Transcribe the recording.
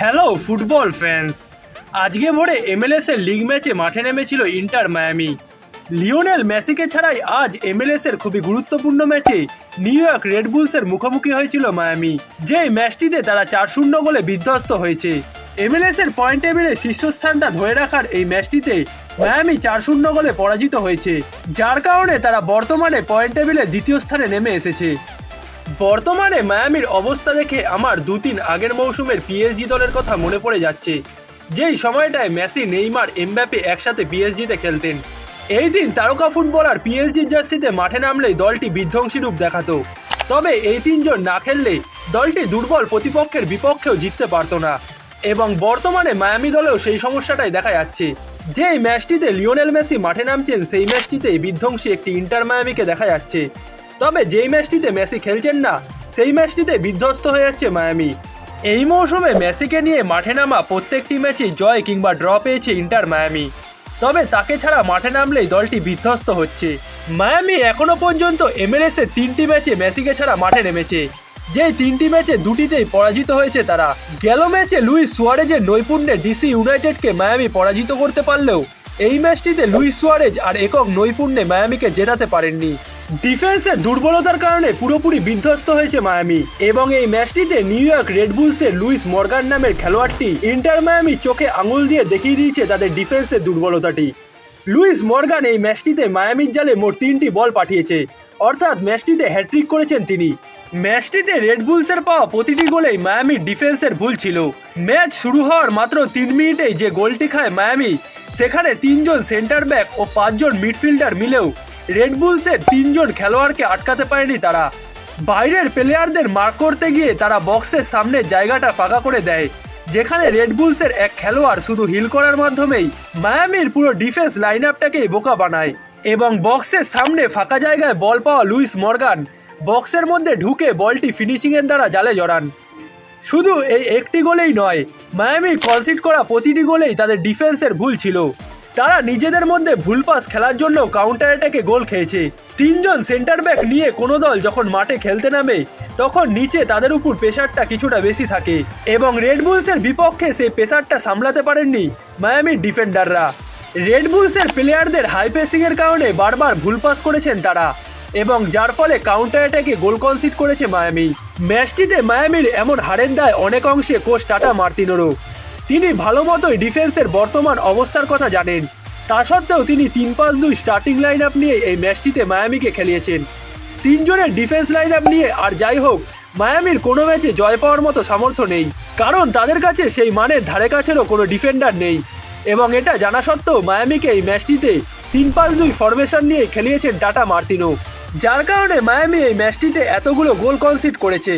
Hello football fans আজকে ভোরে MLS এর লিগ ম্যাচে মাঠে নেমেছিল ইন্টার মায়ামি লিওনেল মেসিকে ছাড়াই আজ এমএলএস এর খুবই গুরুত্বপূর্ণ ম্যাচে নিউ ইয়র্ক রেড বুলসের মুখোমুখি হয়েছিল মায়ামি যে ম্যাচটিতে তারা চার শূন্য গোলে বিধ্বস্ত হয়েছে। এমএলএস এর পয়েন্ট টেবিলে শীর্ষস্থানটা ধরে রাখার এই ম্যাচটিতে মায়ামি চার শূন্য গোলে পরাজিত হয়েছে, যার কারণে তারা বর্তমানে পয়েন্ট টেবিলে দ্বিতীয় স্থানে নেমে এসেছে। বর্তমানে মায়ামির অবস্থা দেখে আমার দু তিন আগের মৌসুমের পিএসজি দলের কথা মনে পড়ে যাচ্ছে। যেই সময়টায় মেসি, নেইমার এমব্যাপে একসাথে পিএসজিতে খেলতেন। এই দিন তারকা ফুটবলার পিএসজির জার্সিতে মাঠে নামলেই দলটি বিধ্বংসী রূপ দেখাতো। তবে এই তিনজন না খেললে দলটি দুর্বল প্রতিপক্ষের বিপক্ষেও জিততে পারতো না। এবং বর্তমানে মায়ামি দলেও সেই সমস্যাটাই দেখা যাচ্ছে। যেই ম্যাচটিতে লিওনেল মেসি মাঠে নামছেন, সেই ম্যাচটিতে বিধ্বংসী একটি ইন্টার মায়ামিকে দেখা যাচ্ছে। তবে যেই ম্যাচটিতে মেসি খেলছেন না, সেই ম্যাচটিতে বিধ্বস্ত হয়ে যাচ্ছে মায়ামি। এই মৌসুমে মেসিকে নিয়ে মাঠে নামা প্রত্যেকটি ম্যাচে জয় কিংবা ড্র পেয়েছে ইন্টার মায়ামি। তবে তাকে ছাড়া মাঠে নামলেই দলটি বিধ্বস্ত হচ্ছে। মায়ামি এখনও পর্যন্ত এমএলএস তিনটি ম্যাচে মেসিকে ছাড়া মাঠে নেমেছে। যেই তিনটি ম্যাচে দুটিতেই পরাজিত হয়েছে তারা। গেল ম্যাচে লুইস সুয়ারেজের নৈপুণ্যে ডিসি ইউনাইটেডকে মায়ামি পরাজিত করতে পারলেও, এই ম্যাচটিতে লুইস সুয়ারেজ আর একক নৈপুণ্যে মায়ামিকে জেতাতে পারেননি। ডিফেন্সের দুর্বলতার কারণে পুরোপুরি বিধ্বস্ত হয়েছে মায়ামি, এবং এই ম্যাচটিতে নিউ ইয়র্ক রেডবুলসের লুইস মর্গান নামের খেলোয়াড়টি ইন্টার মায়ামি চোখে আঙুল দিয়ে দেখিয়ে দিয়েছে তাদের ডিফেন্সের দুর্বলতাটি। লুইস মর্গান এই ম্যাচটিতে মায়ামির জালে মোট তিনটি বল পাঠিয়েছে, অর্থাৎ ম্যাচটিতে হ্যাট্রিক করেছেন তিনি। ম্যাচটিতে রেডবুলসের পাওয়া প্রতিটি গোলেই মায়ামির ডিফেন্সের ভুল ছিল। ম্যাচ শুরু হওয়ার মাত্র তিন মিনিটেই যে গোলটি খায় মায়ামি, সেখানে তিনজন সেন্টার ব্যাক ও পাঁচজন মিডফিল্ডার মিলেও রেড বুলসের তিনজন খেলোয়াড়কে আটকাতে পারেনি তারা। বাইরের প্লেয়ারদের মার্ক করতে গিয়ে তারা বক্সের সামনে জায়গাটা ফাঁকা করে দেয়। যেখানে রেডবুলসের এক খেলোয়াড় শুধু হিল করার মাধ্যমেই মায়ামির পুরো ডিফেন্স লাইন আপটাকেই বোকা বানায় এবং বক্সের সামনে ফাঁকা জায়গায় বল পাওয়া লুইস মর্গান বক্সের মধ্যে ঢুকে বলটি ফিনিশিংয়ের দ্বারা জালে জড়ান। শুধু এই একটি গোলেই নয় মায়ামি কনসিড করা প্রতিটি গোলেই তাদের ডিফেন্সের ভুল ছিল। তারা নিজেদের মধ্যে ভুল পাস খেলার জন্য কাউন্টার অ্যাটাকে গোল খেয়েছে। তিনজন সেন্টার ব্যাক নিয়ে কোনো দল যখন মাঠে খেলতে নামে, তখন নিচে তাদের উপর প্রেশারটা কিছুটা বেশি থাকে এবং রেড বুলসের বিপক্ষে সেই প্রেশারটা সামলাতে পারেননি মায়ামির ডিফেন্ডাররা রেড বুলসের প্লেয়ারদের হাই পেসিংয়ের কারণে বারবার ভুল পাস করেছেন তারা এবং যার ফলে কাউন্টার অ্যাটাকে গোল কনসিড করেছে মায়ামি ম্যাচটিতে মায়ামির এমন হারের দায় অনেক অংশে কোচ টাটা মার্তিনোরও তিনি ভালো মতোই ডিফেন্সের বর্তমান অবস্থার কথা জানেন। তা সত্ত্বেও তিনি তিন পাঁচ দুই স্টার্টিং লাইন আপ নিয়ে এই ম্যাচটিতে মায়ামিকে খেলিয়েছেন। তিনজনের ডিফেন্স লাইন আপ নিয়ে আর যাই হোক, মায়ামির কোনো ম্যাচে জয় পাওয়ার মতো সামর্থ্য নেই। কারণ তাদের কাছে সেই মানের ধারে কাছেরও কোনো ডিফেন্ডার নেই। এবং এটা জানা সত্ত্বেও মায়ামিকে এই ম্যাচটিতে তিন পাঁচ দুই ফরমেশন নিয়ে খেলিয়েছেন টাটা মার্তিনো যার কারণে মায়ামি এই ম্যাচটিতে এতগুলো গোল কনসিড করেছে।